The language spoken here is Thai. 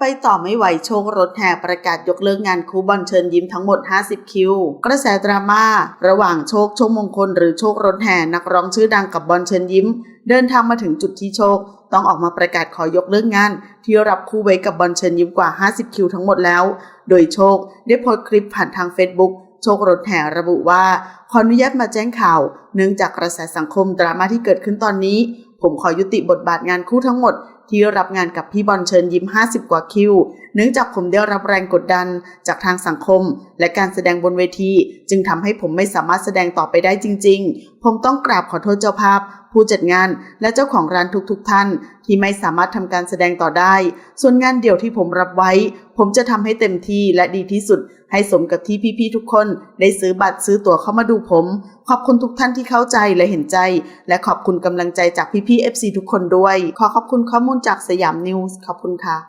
ไปต่อไม่ไหวโชครถแห่ประกาศยกเลิกงานคูบอลเชิญยิ้มทั้งหมด 50 คิว กระแสดราม่าระหว่างโชคโชคมงคลหรือโชครถแห่นักร้องชื่อดังกับบอลเชิญยิ้ม เดินทางมาถึงจุดที่โชค ต้องออกมาประกาศขอยกเลิกงาน ที่รับคู่ไว้กับบอลเชิญยิ้มกว่า 50 คิวทั้งหมดแล้ว โดยโชคได้โพสต์คลิปผ่านทาง Facebook โชครถแห่ระบุว่าขออนุญาตมาแจ้งข่าว เนื่องจากกระแสสังคมดราม่าที่เกิดขึ้นตอนนี้ ผมขอยุติบทบาทงานคู่ทั้งหมด ที่รับงานกับพี่บอลเชิญยิ้ม 50 กว่าคิว เนื่องจากผมได้รับแรงกดดันจากทางสังคม และการแสดงบนเวที จึงทำให้ผมไม่สามารถแสดงต่อไปได้จริง ๆ ผมต้องกราบขอโทษเจ้าภาพ ผู้จัดงานและเจ้าของร้านทุกๆท่าน ที่ไม่สามารถทำการแสดงต่อได้ ส่วนงานเดี่ยวที่ผมรับไว้ ผมจะทำให้เต็มที่และดีที่สุด ให้สมกับที่พี่ๆทุกคนได้ซื้อบัตรซื้อตั๋วเข้ามาดูผม ขอบคุณทุกท่านที่เข้าใจและเห็นใจ และขอบคุณกำลังใจจากพี่ๆ FC ทุกคนด้วย ขอขอบคุณข้อมูลจากสยามนิวส์ขอบคุณค่ะ